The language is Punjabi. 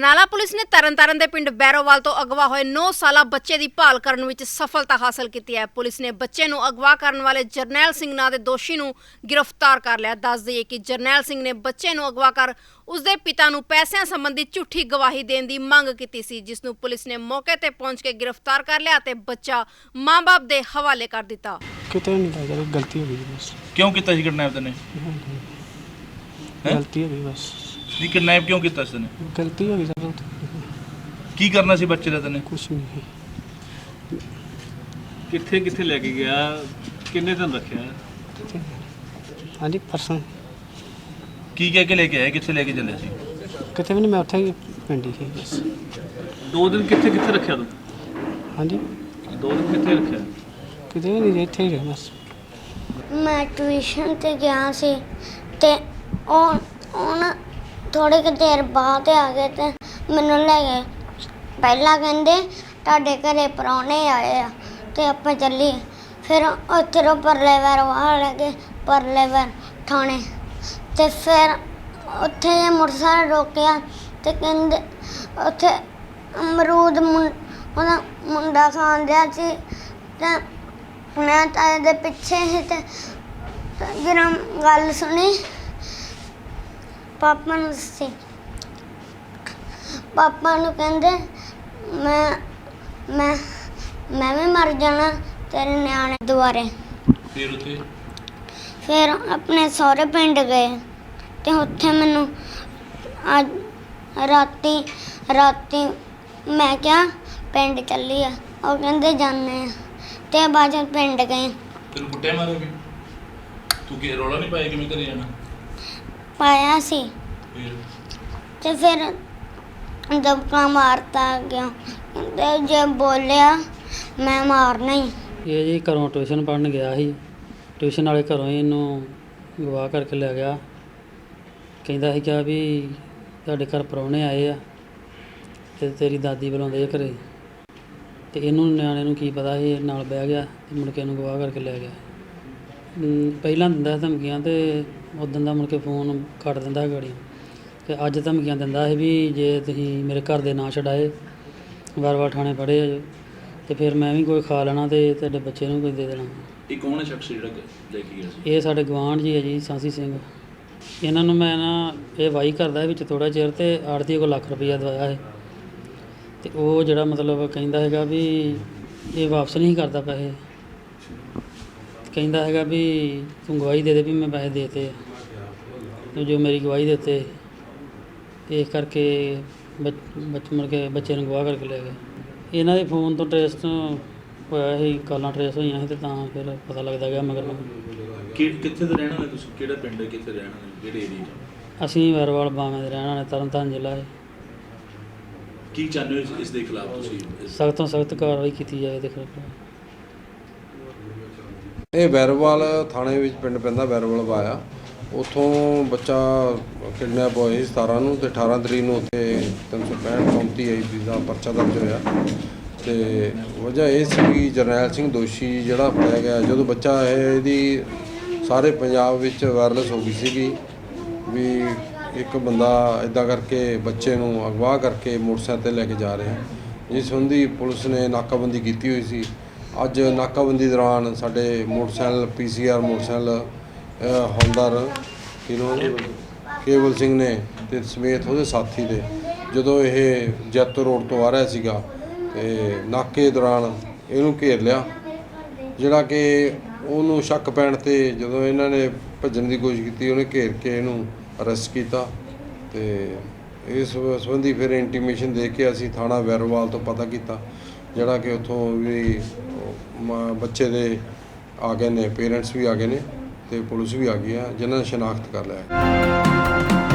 ਬਰਨਾਲਾ ਪੁਲਿਸ ਨੇ ਤਰਨਤਾਰਨ ਦੇ ਪਿੰਡ ਬੈਰੋਵਾਲ ਤੋਂ ਅਗਵਾ ਹੋਏ 9 ਸਾਲਾ ਬੱਚੇ ਦੀ ਭਾਲ ਕਰਨ ਵਿੱਚ ਸਫਲਤਾ ਹਾਸਲ ਕੀਤੀ ਹੈ। ਪੁਲਿਸ ਨੇ ਬੱਚੇ ਨੂੰ ਅਗਵਾ ਕਰਨ ਵਾਲੇ ਜਰਨੈਲ ਸਿੰਘ ਨਾਂ ਦੇ ਦੋਸ਼ੀ ਨੂੰ ਗ੍ਰਿਫਤਾਰ ਕਰ ਲਿਆ। ਦੱਸ ਦਈਏ ਕਿ ਜਰਨੈਲ ਸਿੰਘ ਨੇ ਬੱਚੇ ਨੂੰ ਅਗਵਾ ਕਰ ਉਸਦੇ ਪਿਤਾ ਨੂੰ ਪੈਸਿਆਂ ਸੰਬੰਧੀ ਝੂਠੀ ਗਵਾਹੀ ਦੇਣ ਦੀ ਮੰਗ ਕੀਤੀ ਸੀ ਜਿਸ ਨੂੰ ਪੁਲਿਸ ਨੇ ਮੌਕੇ ਤੇ ਪਹੁੰਚ ਕੇ ਗ੍ਰਿਫਤਾਰ ਕਰ ਲਿਆ ਤੇ ਬੱਚਾ ਮਾਂ-ਬਾਪ ਦੇ ਹਵਾਲੇ ਕਰ ਦਿੱਤਾ। ਕਿਤੇ ਨਹੀਂ ਲੱਗਦਾ ਗਲਤੀ ਹੋ ਗਈ ਜੀ ਬਸ। ਕਿਉਂ ਕੀਤਾ ਸੀ ਕਿਡਨੈਪ ਤੈਨੇ ਹੈਂ? ਗਲਤੀ ਹੋ ਗਈ ਬਸ। ਜੀ ਕਿਡਨੈਪ ਕਿਉਂ ਕੀਤਾ ਸੀ ਤੈਨੇ? ਗਲਤੀ ਹੋ ਗਈ ਸਰ ਕੀ ਕਰਨਾ ਸੀ ਬੱਚੇ ਦਾ ਤੈਨੇ? ਕੁਛ ਨਹੀਂ। ਕਿੱਥੇ ਕਿੱਥੇ ਲੈ ਕੇ ਗਿਆ? ਕਿੰਨੇ ਦਿਨ ਰੱਖਿਆ? ਹਾਂਜੀ ਪਰਸਨ ਕੀ ਕਹਿ ਕੇ ਲੈ ਕੇ ਆਏ ਕਿੱਥੇ ਲੈ ਕੇ ਚੱਲੇ ਸੀ? ਕਿਤੇ ਵੀ ਨਹੀਂ ਮੈਂ ਉੱਥੇ ਹੀ ਪਿੰਡ ਹੀ ਸੀ ਬਸ। ਦੋ ਦਿਨ ਕਿੱਥੇ ਕਿੱਥੇ ਰੱਖਿਆ ਤੂੰ? ਹਾਂਜੀ। ਦੋ ਦਿਨ ਕਿੱਥੇ ਰੱਖਿਆ? ਕਿਤੇ ਵੀ ਨਹੀਂ ਜੀ, ਇੱਥੇ ਹੀ ਰਹੇ ਬਸ। ਮੈਂ ਟਿਊਸ਼ਨ ਤੇ ਗਿਆ ਸੀ ਤੇ ਉਹ ਹੁਣ ਥੋੜੇ ਕੁ ਦੇਰ ਬਾਅਦ ਆ ਗਏ ਤੇ ਮੈਨੂੰ ਲੈ ਗਏ। ਪਹਿਲਾਂ ਕਹਿੰਦੇ ਤੁਹਾਡੇ ਘਰੇ ਪ੍ਰਾਹੁਣੇ ਆਏ ਆ ਤੇ ਆਪਾਂ ਚੱਲੀਏ। ਫਿਰ ਉੱਧਰੋਂ ਪਰਲੇ ਵਾਰ ਵਾਹ ਲੈ ਗਏ, ਪਰਲੇ ਵਾਰ ਥਾਣੇ। ਤੇ ਫਿਰ ਉੱਥੇ ਇਹ ਮੋਟਰਸਾਈਕਲ ਰੋਕਿਆ ਤੇ ਕਹਿੰਦੇ ਉੱਥੇ ਅਮਰੂਦ ਮੁੰ- ਉਹਦਾ ਮੁੰਡਾ ਖਾਂਦਿਆ ਸੀ ਤੇ ਮੈਂ ਤਾਂ ਇਹਦੇ ਪਿੱਛੇ ਹੀ ਤੇ ਤੇ ਜਦੋਂ ਗੱਲ ਸੁਣੀ ਪਾਪਾ ਨੂੰ ਸੀ ਪਾਪਾ ਨੂੰ ਕਹਿੰਦੇ ਮੈਂ ਮੈਂ ਮੈਂ ਵੀ ਮਰ ਜਾਣਾ ਤੇਰੇ ਨਿਆਣੇ ਦੁਆਰੇ। ਫਿਰ ਉੱਥੇ? ਫਿਰ ਆਪਣੇ ਸਹੁਰੇ ਪਿੰਡ ਗਏ ਤੇ ਉੱਥੇ ਮੈਨੂੰ ਅੱਜ ਰਾਤੀ ਰਾਤੀ ਮੈਂ ਕਿਹਾ ਪਿੰਡ ਚੱਲੀ ਆ। ਉਹ ਕਹਿੰਦੇ ਜਾਂਦੇ ਆ। ਤੇ ਬਾਅਦ ਚ ਪਿੰਡ ਗਏ। ਫਿਰ ਕੁੱਟੇ ਮਾਰੋਗੇ? ਤੂੰ ਕੀ ਰੋਲਾ ਨਹੀਂ ਪਾਇਆ ਕਿਵੇਂ ਘਰੇ ਜਾਣਾ? ਪਾਇਆ ਸੀ। ਤੇ ਫਿਰ ਦਬਕਾ ਮਾਰਤਾ ਗਿਆ ਤੇ ਜੇ ਬੋਲਿਆ ਮੈਂ ਮਾਰਨਾ ਹੀ। ਇਹ ਜੀ ਘਰੋਂ ਟਿਊਸ਼ਨ ਪੜ੍ਹਨ ਗਿਆ ਸੀ। ਟਿਊਸ਼ਨ ਵਾਲੇ ਘਰੋਂ ਹੀ ਇਹਨੂੰ ਗਵਾਹ ਕਰਕੇ ਲੈ ਗਿਆ। ਕਹਿੰਦਾ ਸੀ ਕਿ ਵੀ ਤੁਹਾਡੇ ਘਰ ਪ੍ਰਾਹੁਣੇ ਆਏ ਆ ਤੇ ਤੇਰੀ ਦਾਦੀ ਬੁਲਾਉਂਦੇ ਆ ਘਰੇ। ਤੇ ਇਹਨੂੰ ਨਿਆਣੇ ਨੂੰ ਕੀ ਪਤਾ ਸੀ ਇਹ ਨਾਲ ਬਹਿ ਗਿਆ ਤੇ ਮੁੜ ਕੇ ਇਹਨੂੰ ਗਵਾਹ ਕਰਕੇ ਲੈ ਗਿਆ। ਪਹਿਲਾਂ ਦਿੰਦਾ ਸੀ ਧਮਕੀਆਂ ਤੇ ਉਦੋਂ ਦਾ ਮੁੜ ਕੇ ਫੋਨ ਕੱਟ ਦਿੰਦਾ ਗਾੜੀ। ਤੇ ਅੱਜ ਧਮਕੀਆਂ ਦਿੰਦਾ ਸੀ ਵੀ ਜੇ ਤੁਸੀਂ ਮੇਰੇ ਘਰ ਦੇ ਨਾਂ ਛਡਾਏ ਵਾਰ-ਵਾਰ ਥਾਣੇ ਫੜੇ ਆ ਤੇ ਫਿਰ ਮੈਂ ਵੀ ਕੋਈ ਖਾ ਲੈਣਾ ਤੇ ਤੁਹਾਡੇ ਬੱਚੇ ਨੂੰ ਕੋਈ ਦੇ ਦੇਣਾ। ਇਹ ਕੌਣ ਹੈ ਸ਼ਖਸ ਜਿਹੜਾ ਲੈ ਕੇ ਗਿਆ ਸੀ? ਇਹ ਸਾਡੇ ਗਵਾਂਢ ਜੀ ਹੈ ਜੀ ਸਾਂਸੀ ਸਿੰਘ। ਇਹਨਾਂ ਨੂੰ ਮੈਂ ਨਾ ਇਹ ਵਾਈ ਕਰਦਾ ਵਿੱਚ ਥੋੜਾ ਚਿਰ ਤੇ ਆੜਤੀ ਕੋਲ ਲੱਖ ਰੁਪਈਆ ਦਵਾਇਆ ਹੈ ਤੇ ਉਹ ਜਿਹੜਾ ਮਤਲਬ ਕਹਿੰਦਾ ਹੈਗਾ ਵੀ ਇਹ ਵਾਪਸ ਨਹੀਂ ਕਰਦਾ ਪੈਸੇ। ਕਹਿੰਦਾ ਹੈਗਾ ਵੀ ਤੂੰ ਗਵਾਹੀ ਦੇ ਦੇ ਵੀ ਮੈਂ ਪੈਸੇ ਦੇਤੇ ਆ। ਤੇ ਜੋ ਮੇਰੀ ਗਵਾਹੀ ਦਿੱਤੇ ਤੇ ਇਸ ਕਰਕੇ ਬੱਚ- ਬੱਚ ਮੁੜ ਕੇ ਬੱਚੇ ਨੂੰ ਗਵਾਹ ਕਰਕੇ ਲੈ ਗਏ। ਇਹਨਾਂ ਦੇ ਫੋਨ ਤੋਂ ਟ੍ਰੇਸ ਹੋਇਆ ਸੀ ਕਾਲਾਂ ਟ੍ਰੇਸ ਹੋਈਆਂ ਸੀ ਤੇ ਤਾਂ ਫਿਰ ਪਤਾ ਲੱਗਦਾ ਗਿਆ ਮਗਰ ਕਿ ਕਿੱਥੇ ਦੇ ਰਹਿਣ ਵਾਲੇ ਤੁਸੀਂ? ਕਿਹੜਾ ਪਿੰਡ ਹੈ ਕਿੱਥੇ ਰਹਿਣ ਵਾਲੇ? ਕਿਹੜੇ ਏਰੀਆ ਅਸੀਂ ਵੈਰਵਾਲ ਬਾਵੇਂ ਦੇ ਰਹਿਣ ਵਾਲੇ ਤਰਨਤਾਰਨ ਜ਼ਿਲ੍ਹਾ ਹੈ। ਕੀ ਚਾਹੁੰਦੇ ਹੋ ਇਸ- ਇਸ ਦੇ ਖਿਲਾਫ ਤੁਸੀਂ? ਇਸ- ਸਖਤ ਤੋਂ ਸਖਤ ਕਾਰਵਾਈ ਕੀਤੀ ਜਾਵੇ ਦੇਖੋ ਇਹ ਵੈਰਵਾਲ ਥਾਣੇ ਵਿੱਚ ਪਿੰਡ ਪੈਂਦਾ ਵੈਰਵਾਲ ਵਾਇਆ। ਉਥੋਂ ਬੱਚਾ ਕਿਡਨੈਪ ਹੋਇਆ ਸੀ 17 ਨੂੰ ਤੇ 18 ਤਰੀਕ ਨੂੰ ਉੱਥੇ 365 34 ਆਈਪੀ ਦਾ ਪਰਚਾ ਦਰਜ ਹੋਇਆ। ਤੇ ਵਜ੍ਹਾ ਇਹ ਸੀ ਕਿ ਜਰਨੈਲ ਸਿੰਘ ਦੋਸ਼ੀ ਜਿਹੜਾ ਫੜਿਆ ਗਿਆ, ਜਦੋਂ ਬੱਚਾ ਇਹ ਇਹਦੀ ਸਾਰੇ ਪੰਜਾਬ ਵਿੱਚ ਵਾਇਰਲੈਸ ਹੋ ਗਈ ਸੀਗੀ ਵੀ ਇੱਕ ਬੰਦਾ ਇਦਾਂ ਕਰਕੇ ਬੱਚੇ ਨੂੰ ਅਗਵਾ ਕਰਕੇ ਮੋਟਰਸਾਈਕਲ ਤੇ ਲੈ ਕੇ ਜਾ ਰਿਹਾ। ਜਿਸ ਸੰਬੰਧੀ ਪੁਲਿਸ ਨੇ ਨਾਕਾਬੰਦੀ ਕੀਤੀ ਹੋਈ ਸੀ। ਅੱਜ ਨਾਕਾਬੰਦੀ ਦੌਰਾਨ ਸਾਡੇ ਮੋਟਰਸਾਈਕਲ ਪੀਸੀਆਰ ਮੋਟਰਸਾਈਕਲ ਅਹ, ਹੌਲਦਾਰ ਕਿਨੋਂ ਕੇਵਲ ਸਿੰਘ ਨੇ ਤੇ ਸਮੇਤ ਉਹਦੇ ਸਾਥੀ ਦੇ ਜਦੋਂ ਇਹ ਜੈਤੋ ਰੋਡ ਤੋਂ ਆ ਰਿਹਾ ਸੀਗਾ ਤੇ ਨਾਕੇ ਦੌਰਾਨ ਇਹਨੂੰ ਘੇਰ ਲਿਆ ਜਿਹੜਾ ਕਿ ਉਹਨੂੰ ਸ਼ੱਕ ਪੈਣ ਤੇ ਜਦੋਂ ਇਹਨਾਂ ਨੇ ਭੱਜਣ ਦੀ ਕੋਸ਼ਿਸ਼ ਕੀਤੀ ਉਹਨੇ ਘੇਰ ਕੇ ਇਹਨੂੰ ਅਰੈਸਟ ਕੀਤਾ ਤੇ ਇਸ ਸੰਬੰਧੀ ਫਿਰ ਇੰਟੀਮੇਸ਼ਨ ਦੇ ਕੇ ਅਸੀਂ ਥਾਣਾ ਵੈਰੋਵਾਲ ਤੋਂ ਪਤਾ ਕੀਤਾ। ਜਿਹੜਾ ਕਿ ਉੱਥੋਂ ਵੀ ਮ- ਬੱਚੇ ਦੇ ਆ ਗਏ ਨੇ ਪੇਰੈਂਟਸ ਵੀ ਆ ਗਏ ਨੇ ਤੇ ਪੁਲਿਸ ਵੀ ਆ ਗਈ ਆ, ਜਿਨ੍ਹਾਂ ਨੇ ਸ਼ਨਾਖਤ ਕਰ ਲਿਆ ਹੈ।